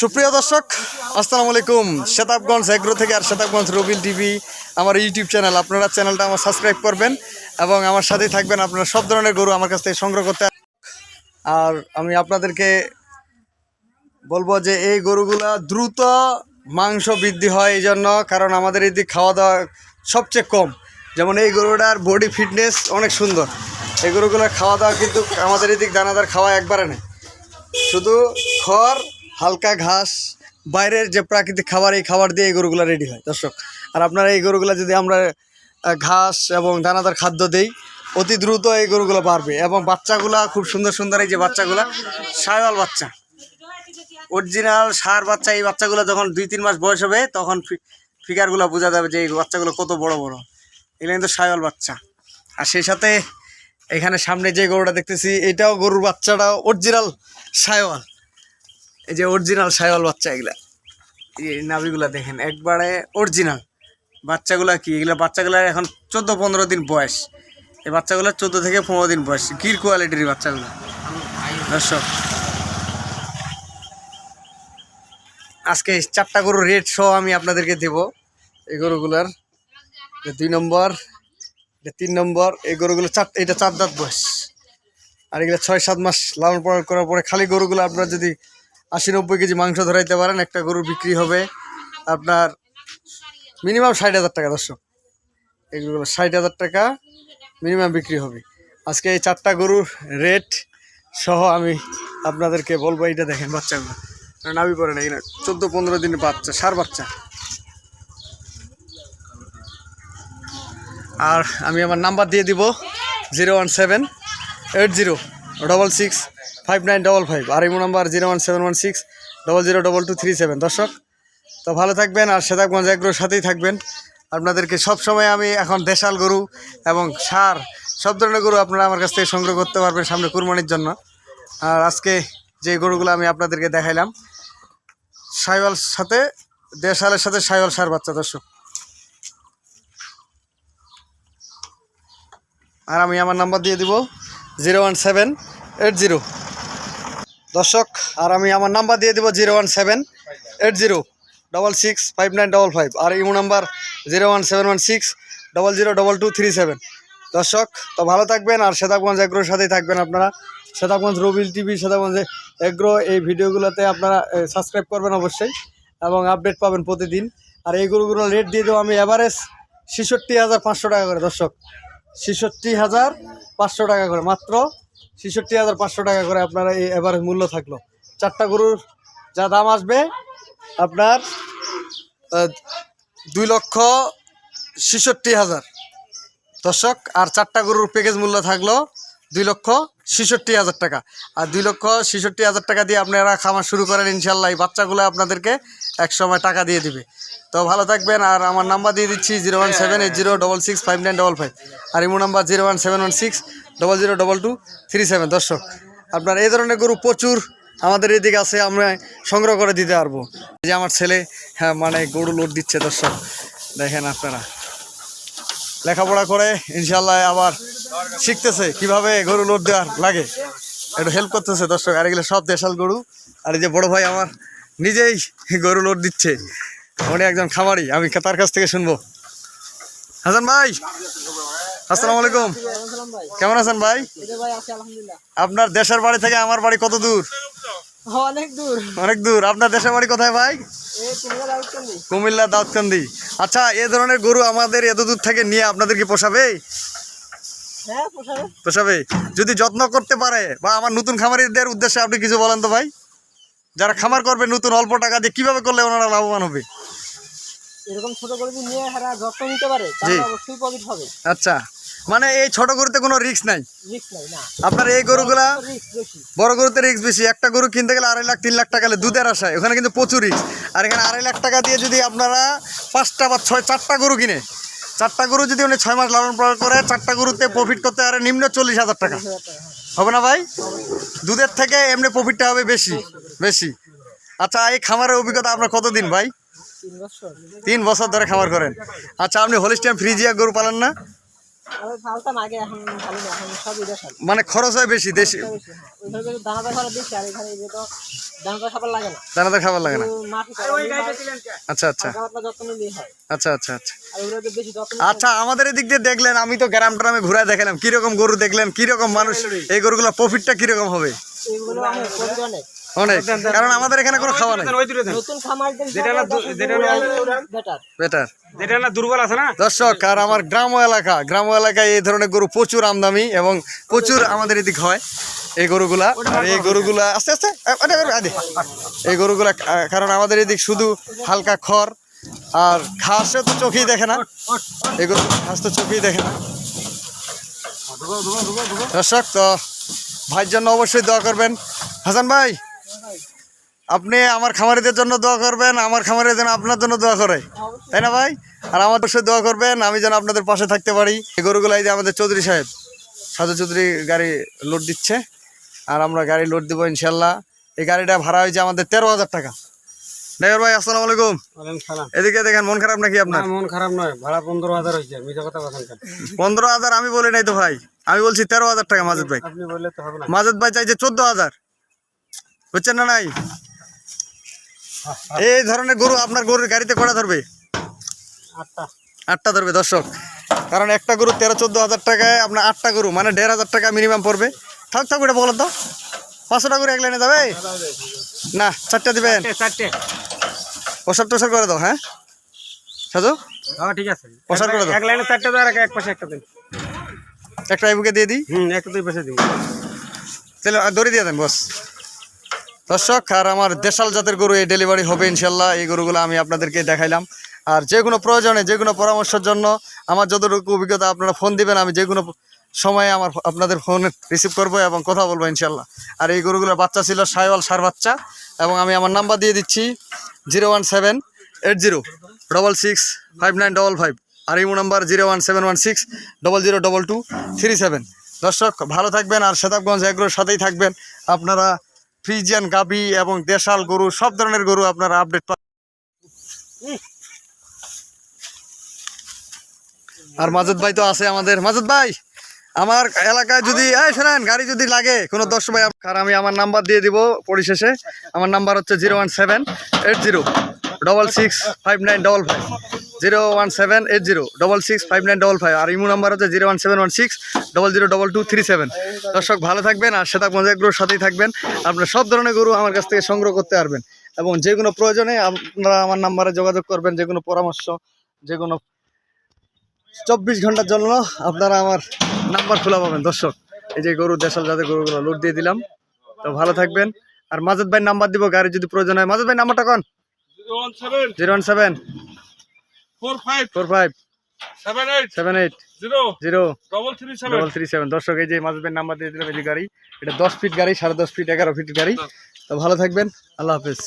সুপ্রিয় দর্শক, আসসালামু আলাইকুম। শেতাবগঞ্জ এগ্রো থেকে আর শেতাবগঞ্জ রবিল টিভি, আমার ইউটিউব চ্যানেল। আপনারা চ্যানেলটা আমার সাবস্ক্রাইব করবেন এবং আমার সাথেই থাকবেন আপনারা সব ধরনের গরু আমার কাছ থেকে সংগ্রহ করতে। আর আমি আপনাদেরকে বলব যে এই গরুগুলা দ্রুত মাংস বৃদ্ধি হয় এই জন্য কারণ আমাদের এই দিক খাওয়া দাওয়া সবচেয়ে কম। যেমন এই গরুটার বডি ফিটনেস অনেক সুন্দর। এই গরুগুলোর খাওয়া দাওয়া কিন্তু আমাদের এদিক দানাদার খাওয়া একবারে নেই। শুধু খড় হালকা ঘাস, বাইরের যে প্রাকৃতিক খাবার, এই খাবার দিয়ে এই গরুগুলো রেডি হয়। দর্শক, আর আপনারা এই গরুগুলো যদি আমরা ঘাস এবং দানাদার খাদ্য দেই, অতি দ্রুত এই গরুগুলো বাড়বে এবং বাচ্চাগুলা খুব সুন্দর সুন্দর এই যে বাচ্চাগুলা, সায়ওয়াল বাচ্চা। অরিজিনাল সার বাচ্চা, এই বাচ্চাগুলো যখন দুই তিন মাস বয়স হবে, তখন ফিগারগুলো বোঝা যাবে যে এই বাচ্চাগুলো কত বড় বড়। এগুলো কিন্তু সায়ওয়াল বাচ্চা। আর সেই সাথে এখানে সামনে যে গরুটা দেখতেছি, এটাও গরুর বাচ্চাটাও অরিজিনাল সায়ওয়াল। এই যে অরিজিনাল সায়ওয়াল বাচ্চা এগুলা। এই নাভিগুলা দেখেন, একবারে অরিজিনাল বাচ্চাগুলা কি? এগুলো বাচ্চাগুলার এখন চোদ্দ পনেরো দিন বয়স। এই বাচ্চাগুলোর চোদ্দ থেকে পনেরো দিন বয়স। গির কোয়ালিটির বাচ্চাগুলো? দর্শক, আজকে চারটা গরুর রেট সহ আমি আপনাদেরকে দেব। এই গরুগুলার দুই নম্বর তিন নম্বর, এই গরুগুলো চার এটা চার দাঁত বয়স। আর এগুলো ছয় সাত মাস লালন পালন করার পরে খালি গরুগুলো আপনার যদি আশি নব্বই কেজি মাংস ধরাইতে পারেন, একটা গরু বিক্রি হবে। আপনার মিনিমাম ষাট হাজার টাকা, দর্শক। এগুলো ষাট হাজার টাকা মিনিমাম বিক্রি হবে। আজকে এই চারটা গরুর রেট সহ আমি আপনাদেরকে বলব, এইটা দেখেন বাচ্চাগুলো। নাবি পড়ে না এখানে চোদ্দ পনেরো দিনের বাচ্চা, সার বাচ্চা। আর আমি আমার নাম্বার দিয়ে দিব, zero one seven eight zero, double six five nine double five আর imo number zero one seven one six double zero double two three seven দর্শক, তো ভালো থাকবেন আর সেতাবগঞ্জ এগ্রোর সাথেই থাকবেন। আপনাদেরকে সব সময় আমি এখন দেশাল গরু এবং সার, সব ধরনের গরু আপনারা আমার কাছ থেকে সংগ্রহ করতে পারবেন সামনে কুরবানির জন্য। আর আজকে যে গরুগুলো আমি আপনাদেরকে দেখাইলাম, সাইওয়াল সাথে, দেশালের সাথে সাইওয়াল সার বাচ্চা, দর্শক। আর আমি আমার নাম্বার দিয়ে দিব zero one seven eight zero দর্শক, আর আমি আমার নাম্বার দিয়ে দিব zero one seven eight zero double six five nine double five আর imo number zero one seven one six double zero double two three seven দর্শক, তো ভালো থাকবেন, আর সেতাবগঞ্জ এগ্রোর সাথেই থাকবেন আপনারা। সেতাবগঞ্জ রবিল টিভি সেতাবগঞ্জ এগ্রো, এই ভিডিওগুলোতে আপনারা সাবস্ক্রাইব করবেন অবশ্যই, এবং আপডেট পাবেন প্রতিদিন। আর এই গরুগুলো রেট দিয়ে দেবো আমি এভারেজ ছেষট্টি হাজার পাঁচশো টাকা করে, দর্শক। ছেষট্টি হাজার পাঁচশো টাকা করে, মাত্র ছেষট্টি হাজার পাঁচশো টাকা করে আপনার এই এভারেজ মূল্য থাকল। চারটা গরুর যা দাম আসবে, আপনার দুই লক্ষ ছেষট্টি হাজার। দর্শক, আর চারটা গরুর প্যাকেজ মূল্য থাকল দুই লক্ষ ছেষট্টি হাজার টাকা। আর দুই লক্ষ ছেষট্টি হাজার টাকা দিয়ে আপনারা খামার শুরু করেন ইনশাল্লাহ এই বাচ্চাগুলো আপনাদেরকে এক সময় টাকা দিয়ে দিবে। তো ভালো থাকবেন, আর আমার নাম্বার দিয়ে দিচ্ছি zero one seven eight zero double six five nine double five. আর imo number zero one seven one six double zero double two three seven. দর্শক, আপনার এই ধরনের গরু প্রচুর আমাদের এদিকে আছে, আমরা সংগ্রহ করে দিতে পারব। যে আমার ছেলে হ্যাঁ মানে গরু লোড দিচ্ছে, দর্শক। দেখেন আপনারা। লেখাপড়া করে ইনশাল্লাহ আবার শিখতেছে কীভাবে গরু লোড দেওয়ার লাগে। একটু হেল্প করতেছে দর্শক, আর এগুলো সব দেশাল গরু। আর এই যে বড় ভাই আমার নিজেই গরু লোড দিচ্ছে। উনি একজন খামারি, আমি তার কাছ থেকে শুনব। হাসান ভাই, আসসালামু আলাইকুম। কেমন আছেন ভাই? আপনার দেশের বাড়ি থেকে আমার বাড়ি কত দূর? অনেক দূর। অনেক দূর। আপনার দেশের বাড়ি কোথায় ভাই? কুমিল্লা দাউদকান্দি। আচ্ছা এ ধরনের গরু আমাদের এত দূর থেকে নিয়ে আপনাদের কি পোষাবে? হ্যাঁ পোষাবে। পোষাবে? যদি যত্ন করতে পারে বা আমার নতুন খামারিদের উদ্দেশ্যে আপনি কিছু বলেন তো ভাই? যারা খামার করবে নতুন অল্প টাকা দিয়ে কীভাবে করলে ওনারা লাভবান হবে? এরকম ছোট যদি নিয়ে যত্ন নিতে পারে অবশ্যই প্রফিট হবে। আচ্ছা। মানে এই ছোট গরুতে কোনো রিস্ক নাই? আপনার এই গরুগুলা বড় গরুতে রিস্ক বেশি। একটা গরু কিনতে গেলে আড়াই লাখ তিন লাখ টাকা দুধের আশায়। ওখানে কিন্তু প্রচুর রিস্ক আর এখানে আড়াই লাখ টাকা দিয়ে যদি আপনারা পাঁচটা বা ছয় চারটা গরু কিনে চারটা গরু যদি উনি ছয় মাস লালন পালন করে চারটা গরুতে প্রফিট করতে পারে নিম্ন চল্লিশ হাজার টাকা। হ্যাঁ। হবে না ভাই? দুধের থেকে এমনি প্রফিটটা হবে বেশি বেশি। আচ্ছা এই খামারের অভিজ্ঞতা আপনার কতদিন ভাই? তিন বছর। ধরে খামার করেন। আচ্ছা আপনি হোলিস্টিয়াম ফ্রিজিয়া গরু পালেন না? ফালতাম আগে এখন ভালো না এখন সবই দেশাল মানে খরচ হয় বেশি দেশি? হ্যাঁ। ওইভাবে দানাদার খাবার বেশি আর এখানে যে তো দানাদার খাবার লাগে না। দানাদার খাবার লাগে না। আচ্ছা আচ্ছা। আচ্ছা আচ্ছা আচ্ছা। বেশি যত্ন আচ্ছা আমাদের এদিক দিয়ে দেখলেন আমি তো গ্রাম ট্রামে ঘুরে দেখালাম কীরকম গরু দেখলেন কীরকম মানুষ এই গরুগুলো প্রফিটটা কীরকম হবে? এগুলো অনেক অনেক অনেক। কারণ আমাদের এখানে কোনো খাওয়া নাই। নতুন খামারদের বেটার। বেটার। যেটা না দুর্বল আছে না? দর্শক আর আমার গ্রাম্য এলাকা গ্রাম্য এলাকায় এই ধরনের গরু প্রচুর আমদামি এবং প্রচুর আমাদের এদিক হয়। এই গরুগুলা আর এই গরুগুলা আস্তে আস্তে। এই গরুগুলা কারণ আমাদের এদিক শুধু হালকা খড় আর ঘাসে তো চোখেই দেখে না। এই গরু ঘাস তো চোখেই দেখে না। দর্শক তো ভাইয়ের জন্য অবশ্যই দোয়া করবেন। হাসান ভাই আপনি আমার খামারিদের জন্য দোয়া করবেন আমার খামারের যেন আপনার জন্য দোয়া করে। তাই না ভাই? আর আমার অবশ্যই দোয়া করবেন আমি যেন আপনাদের পাশে থাকতে পারি। এই গরুগুলো এই যে আমাদের চৌধুরী সাহেব সাধু চৌধুরী গাড়ি লোড দিচ্ছে। আর আমরা গাড়ি লোড দেবো ইনশাল্লাহ এই গাড়িটা ভাড়া হয়েছে আমাদের তেরো হাজার টাকা। ড্রাইভার ভাই আসসালামু আলাইকুম। এদিকে দেখেন মন খারাপ নাকি আপনার? মন খারাপ নয় ভাড়া পনেরো হাজার হয়েছে পনেরো হাজার আমি বলি নাই তো ভাই। আমি বলছি তেরো হাজার টাকা মাজেদ ভাই। মাজেদ ভাই চাইছে চোদ্দ হাজার। বুঝছেন না নাই? এই ধরনের গরু আপনার গরুর গাড়িতে কটা ধরবে? আটটা। আটটা ধরবে দর্শক। কারণ একটা গরু তেরো চোদ্দ হাজার টাকায় আপনার আটটা গরু মানে দেড় হাজার টাকা মিনিমাম পড়বে। থাক থাক ওটা বলো তো। পাঁচশোটা করে এক লাইনে যাবে? না চারটা দিবেন? প্রসাদ টসার করে দাও হ্যাঁ? সাজু? হ্যাঁ ঠিক আছে। প্রসার করে দাও। এক লাইনে চারটে দেওয়ার এক পাশে একটা দিন। একটা ইবুকে দিয়ে দিই। হুম একটা দুই পাশে দিন তাহলে দড়ি দিয়ে দেন বস। দর্শক, আর আমার দেশাল জাতের গরু এই ডেলিভারি হবে ইনশাল্লাহ। এই গরুগুলো আমি আপনাদেরকে দেখাইলাম। আর যে কোনো প্রয়োজনে, যে কোনো পরামর্শের জন্য আমার যতটুকু অভিজ্ঞতা আপনারা ফোন দিবেন, আমি যে কোনো সময়ে আমার আপনাদের ফোন রিসিভ করব এবং কথা বলব ইনশাল্লাহ। আর এই গরুগুলোর বাচ্চা ছিল সাইওয়াল সার বাচ্চা এবং আমি আমার নাম্বার দিয়ে দিচ্ছি zero one seven eight zero double six five nine double five আর imo number zero one seven one six double zero double two three seven. দর্শক, ভালো থাকবেন আর সেতাবগঞ্জ এগ্রোর সাথেই থাকবেন। আপনারা ফ্রিজিয়ান গাবি এবং দেশাল গরু, সব ধরনের গরু আপনারা আপডেট পাবেন আর মাজুদ ভাই তো আছে আমাদের। মাজুদ ভাই, আমার এলাকায় যদি এই শোনেন, গাড়ি যদি লাগে, কোনো দশ ভাই, আর আমি আমার নাম্বার দিয়ে দিব পরিশেষে। আমার নাম্বার হচ্ছে zero one seven eight zero double six five nine double five zero one seven eight zero double six five nine double five আর ইমো নাম্বার হচ্ছে zero one seven one six double zero double two three seven. দর্শক ভালো থাকবেন আর সেটা গরুর সাথেই থাকবেন। আপনার সব ধরনের গরু আমার কাছ থেকে সংগ্রহ করতে পারবেন এবং যে কোনো প্রয়োজনে আপনারা আমার নাম্বারে যোগাযোগ করবেন যে কোনো পরামর্শ যে কোনো চব্বিশ ঘণ্টার জন্য আপনারা আমার নাম্বার খোলা পাবেন। দর্শক এই যে গরু দেশাল যাদের গরুগুলো লোড দিয়ে দিলাম। তো ভালো থাকবেন। আর মাজেদ ভাই নাম্বার দিব গাড়ি যদি প্রয়োজন হয়। মাজেদ ভাই নাম্বারটা কোন? Zero one seven. Four five four five seven eight seven eight zero zero double three seven double three seven দর্শক এই যে মাঝবেন নাম্বার দিয়ে দিলাম এই গাড়ি। এটা দশ ফিট গাড়ি সাড়ে দশ ফিট এগারো ফিট গাড়ি। তো ভালো থাকবেন। আল্লাহ হাফিজ।